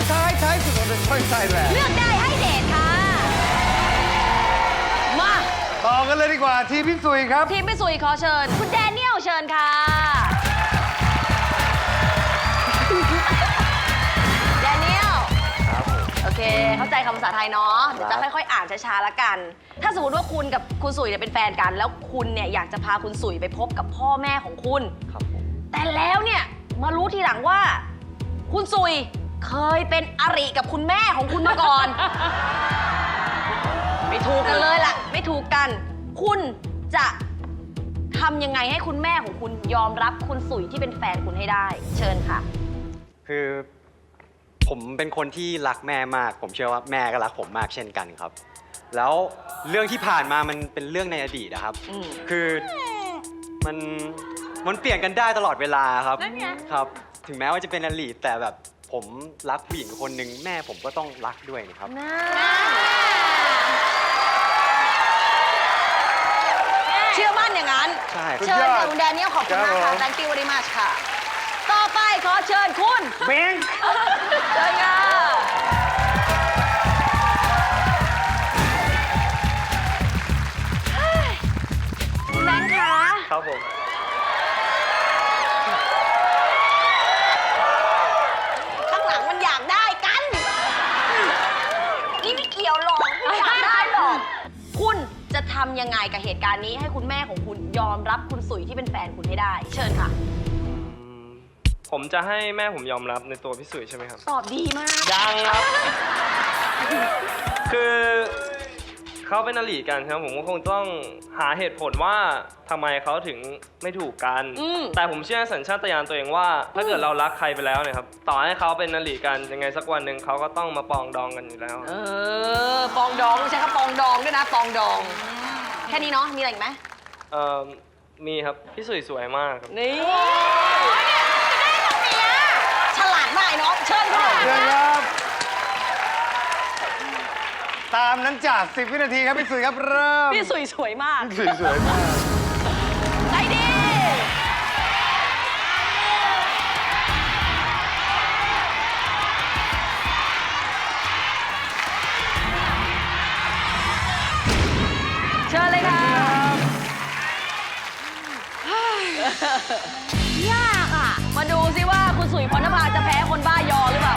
สุดท้ายท้ายสุดของ The Choice Thailand เลือกได้ให้เดทค่ะ มา ต่อกันเลยดีกว่าทีมพี่สุยครับ ทีมพี่สุยขอเชิญ คุณแดเนียลเชิญค่ะ แดเนียลครับผมโอเค เข้าใจคำภาษาไทยเนาะเดี๋ยวจะค่อยๆ อ่านช้าๆละกัน ถ้าสมมติว่าคุณกับคุณสุยเนี่ยเป็นแฟนกัน แล้วคุณเนี่ยอยากจะพาคุณสุยไปพบกับพ่อแม่ของคุณ ครับผมแต่แล้วเนี่ยมารู้ทีหลังว่า คุณสุย เคยเป็นอริกับคุณแม่ของคุณมาก่อน ไม่ถูกกันเลยล่ะ ไม่ถูกกัน คุณจะทำยังไงให้คุณแม่ของคุณยอมรับคุณสุยที่เป็นแฟนคุณให้ได้ เชิญค่ะ คือผมเป็นคนที่รักแม่มาก ผมเชื่อว่าแม่ก็รักผมมากเช่นกันครับ แล้วเรื่องที่ผ่านมามันเป็นเรื่องในอดีตนะครับ อืม คือมันมันเปลี่ยนกันได้ตลอดเวลาครับนั่นไง ครับ ถึงแม้ว่าจะเป็นอดีตแต่แบบ ผมรักผู้หญิงคนหนึ่งแม่ผมก็ต้องรักด้วยนะครับ น่าเชื่อมั่นอย่างนั้น ใช่ครับ เชิญสุดยอค่ะดคุณแดเนียลขอบคุณมากครัค่ะบผม thank you very much ค่ะ ต่อไปขอเชิญคุณเบงเชิญค่ะคุณแบงค์คะ ครับผมำยังไงกับเหตุการณ์นี้ให้คุณแม่ของคุณยอมรับคุณสุยที่เป็นแฟนคุณให้ได้ เชิญค่ะ ผมจะให้แม่ผมยอมรับในตัวพี่สุยใช่ไหมครับ ตอบดีมากยังครับ คือเขาเป็นอลีกันครับ ผมก็คงต้องหาเหตุผลว่าทำไมเขาถึงไม่ถูกกัน อืม แต่ผมเชื่อสัญชาตญาณตัวเองว่า ถ้าเกิดเรารักใครไปแล้วเนี่ยครับ ต่อให้เขาเป็นอลีกันยังไงสักวันหนึ่งเขาก็ต้องมาปองดองกันอยู่แล้ว เออ ปองดองใช้คำปองดองด้วยนะ ปองดอง แค่นี้เนาะ มีอะไรอีกไหมเอ่อมีครับ พี่สุยสวยมากครับนี่ฉลาดมากไอ้น้อง เชิญค่ะเชิญครับ ตามนั้นจาก10 วินาทีครับ พี่สุยครับเริ่มพี่สุยสวยมาก พี่สุยสวยมาก ยากอะ มาดูซิว่าคุณสุยพรณภาจะแพ้คนบ้ายอหรือเปล่า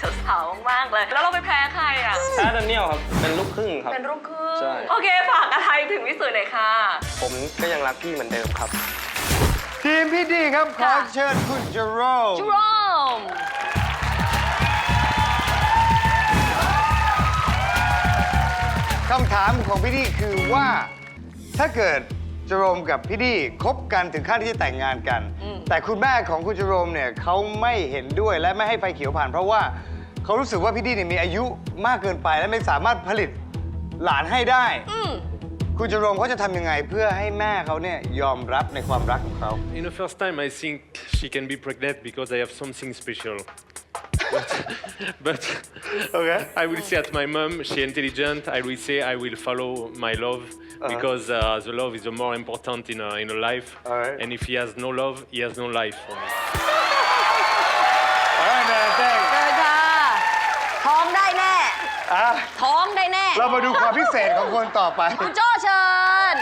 สาวๆมากๆเลย แล้วเราไปแพ้ใครอะแอดเนียลครับ เป็นลูกครึ่งครับ เป็นรุ่งครึ่งใช่ โอเคฝากอะไรถึงพี่สุยหน่อยค่ะ ผมก็ยังรักพี่เหมือนเดิมครับ ทีมพี่ดีครับ ขอค่ะ เชิญคุณเจโรมจูโรมคำถามของพี่ดีคือว่า ถ้าเกิด เจโรมกับพี่ดีคบกันถึงขั้นที่จะแต่งงานกันอืมแต่คุณแม่ของคุณเจโรมเนี่ยเขาไม่เห็นด้วยและไม่ให้ไฟเขียวผ่าน เพราะว่าเขารู้สึกว่าพี่ดีเนี่ยมีอายุมากเกินไปและไม่สามารถผลิตหลานให้ได้อืมคุณเจโรมเขาจะทำยังไงเพื่อให้แม่เขาเนี่ยยอมรับในความรักของเขา In the first time, I think she can be pregnant because I have something special. but, but Okay. I will say at my mom, she intelligent. I will say I will follow my love because uh, the love is the more important in a, in a life. Alright. And if he has no love, he has no life for me. อ่าแน่แน่เชิญค่ะ ท้องได้แน่ อะท้องได้แน่ เรามาดูความพิเศษของคนต่อไป คุณโจ้เชิญ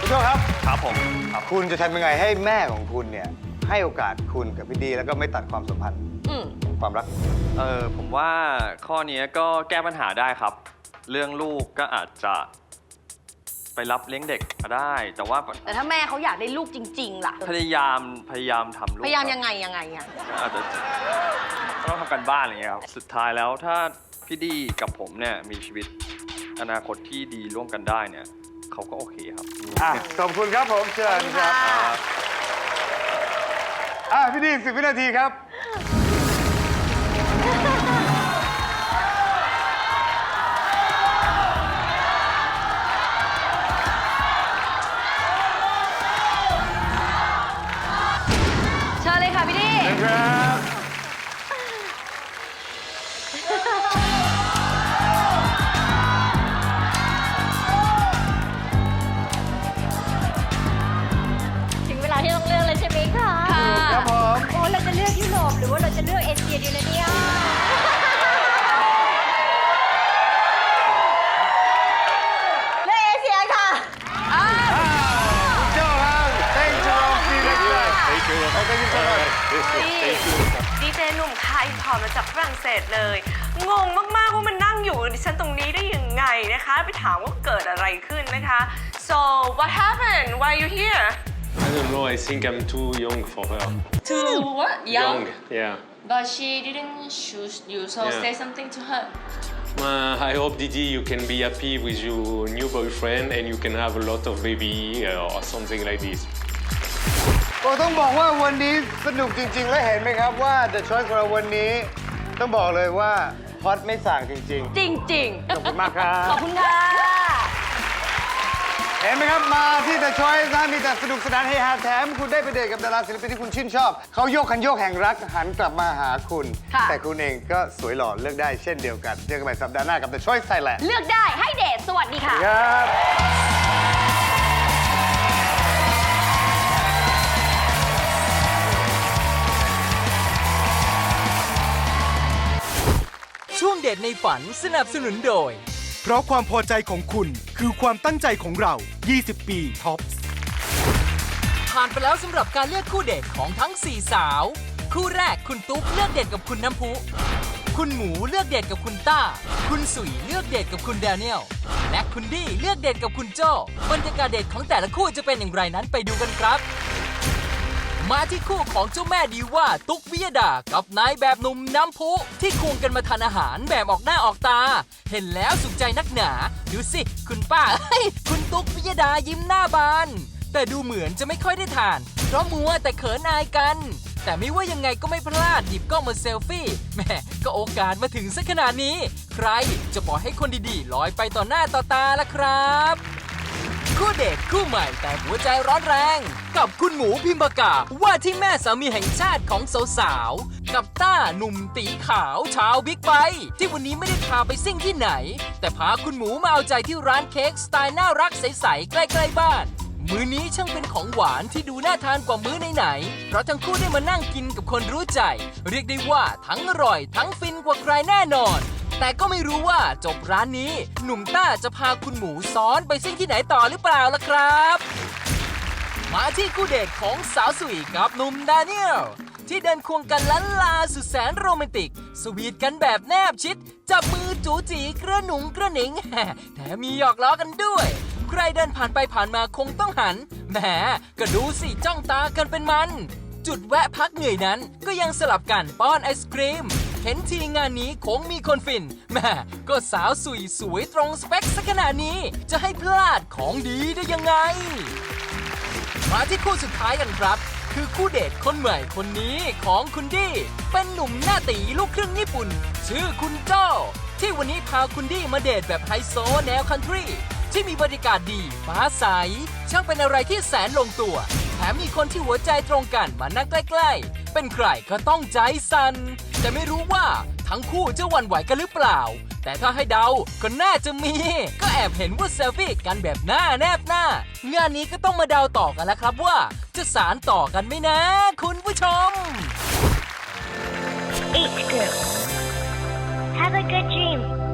คุณโจครับ ครับผมครับคุณจะทำยังไงให้แม่ของคุณเนี่ย ให้โอกาสคุณกับพี่ดี แล้วก็ไม่ตัดความสัมพันธ์ อืม ความรัก เออผมว่าข้อนี้ก็แก้ปัญหาได้ครับ เรื่องลูกก็อาจจะ ไปรับเลี้ยงเด็กมาได้ แต่ว่าแต่ถ้าแม่เขาอยากได้ลูกจริง ๆ ล่ะ พยายามพยายามทำลูกพยายามครับยังไงยังไงอะอาจจะต้องทำกันบ้านอะไรเงี้ยครับสุดท้ายแล้วถ้าพี่ดีกับผมเนี่ยมีชีวิตอนาคตที่ดีร่วมกันได้เนี่ยเขาก็โอเคครับ อะขอบคุณครับผมเชิญครับ อะพี่ดีสิบวินาทีครับ ดีเจหนุ่มคายพอร์ตมาจากฝรั่งเศสเลย งงมากๆว่ามันนั่งอยู่ดิฉันตรงนี้ได้ยังไงนะคะ ไปถามว่าเกิดอะไรขึ้นนะคะ so what happened why are you here I don't know. I think I'm too young for her. to what Young. Yeah. but she didn't choose you so Yeah. say something to her Uh, I hope Didi you can be happy with your new boyfriend and you can have a lot of baby uh, or something like this. ก็ต้องบอกว่าวันนี้สนุกจริง ๆ และเห็นไหมครับว่า The Choice ของเราวันนี้ ต้องบอกเลยว่าฮอตไม่สั่างจริง จริง ๆ ขอบคุณมากครัๆขอบบคุณค่ะ เห็นไหมครับ มาที่ The Choice นะมีแต่สนุกสนานเฮฮาแถม คุณได้ไปเดทกับดาราศิลปินที่คุณชื่นชอบ เขาโยกคันโยกแห่งรักหันกลับมาหาคุณ ค่ะ แต่คุณเองก็สวยหล่อเลือกได้เช่นเดียวกัน เจอกันใหม่สัปดาห์หน้ากับ The Choice Thailand เลือกได้ให้เดทสวัสดีค่ะ ครับ ช่วงเด็ดในฝันสนับสนุนโดย เพราะความพอใจของคุณคือความตั้งใจของเรา 20 ปีท็อป ผ่านไปแล้วสำหรับการเลือกคู่เดทของทั้ง 4 สาว คู่แรกคุณตุ๊กเลือกเดทกับคุณน้ำพุ คุณหมูเลือกเดทกับคุณต้า คุณสุยเลือกเดทกับคุณแดเนียล และคุณดี้เลือกเดทกับคุณโจ้บรรยากาศเดทของแต่ละคู่จะเป็นอย่างไรนั้นไปดูกันครับ มาที่คู่ของเจ้าแม่ดีว่าตุ๊กวิยดา กับนายแบบหนุ่มน้ำพุ ที่ควงกันมาทานอาหารแบบออกหน้าออกตา เห็นแล้วสุขใจนักหนา ดูสิ คุณป้าคุณตุ๊กวิยดายิ้มหน้าบาน แต่ดูเหมือนจะไม่ค่อยได้ทาน เพราะมัวแต่เขินอายกัน แต่ไม่ว่ายังไงก็ไม่พลาดหยิบกล้องมาเซลฟี่แม่ก็โอกาสมาถึงสักขนาดนี้ ใครจะปล่อยให้คนดีๆลอยไปต่อหน้าต่อตาล่ะครับ คู่เดทคู่ใหม่แต่หัวใจร้อนแรง กับคุณหมูพิมพ์ปากกาว่าที่แม่สามีแห่งชาติของสาวๆกับต้าหนุ่มตีขาวชาวบิ๊กไบค์ที่วันนี้ไม่ได้พาไปซิ่งที่ไหน แต่พาคุณหมูมาเอาใจที่ร้านเค้กสไตล์น่ารักใสๆใกล้ๆบ้าน มื้อนี้ช่างเป็นของหวานที่ดูน่าทานกว่ามื้อไหนๆเพราะทั้งคู่ได้มานั่งกินกับคนรู้ใจ เรียกได้ว่าทั้งอร่อยทั้งฟินกว่าใครแน่นอน แต่ก็ไม่รู้ว่าจบร้านนี้ หนุ่มต้าจะพาคุณหมูซ้อนไปซิ่งที่ไหนต่อหรือเปล่าล่ะครับ มาที่คู่เดทของสาวสุยกับหนุ่มดาเนียลที่เดินควงกันลันลาสุดแสนโรแมนติก สวีทกันแบบแนบชิด จับมือจูจีกระหนุงกระหนิงแถมมีหยอกล้อกันด้วย ใครเดินผ่านไปผ่านมาคงต้องหันแหมก็ดูสิจ้องตากันเป็นมัน จุดแวะพักเหนื่อยนั้นก็ยังสลับกันป้อนไอศครีม เห็นทีงานนี้คงมีคนฟินแม่ก็สาวสุยสวยตรงสเปคสักขนาดนี้ จะให้พลาดของดีได้ยังไง มาที่คู่สุดท้ายกันครับ คือคู่เดทคนใหม่คนนี้ของคุณดี้ เป็นหนุ่มหน้าตีลูกครึ่งญี่ปุ่น ชื่อคุณโจ้ที่วันนี้พาคุณดี้มาเดทแบบไฮโซแนวคันทรีที่มีบรรยากาศดีฟ้าใส ช่างเป็นอะไรที่แสนลงตัว แถมมีคนที่หัวใจตรงกันมานั่งใกล้ ๆ เป็นใครก็ต้องใจสั่น แต่ไม่รู้ว่าทั้งคู่จะหวั่นไหวกันหรือเปล่า แต่ถ้าให้เดาก็น่าจะมี ก็แอบเห็นว่าเซลฟี่กันแบบหน้าแนบหน้า งานนี้ก็ต้องมาเดาต่อกันแล้วครับว่า จะสารต่อกันไหมนะ คุณผู้ชม H group. Have a good dream.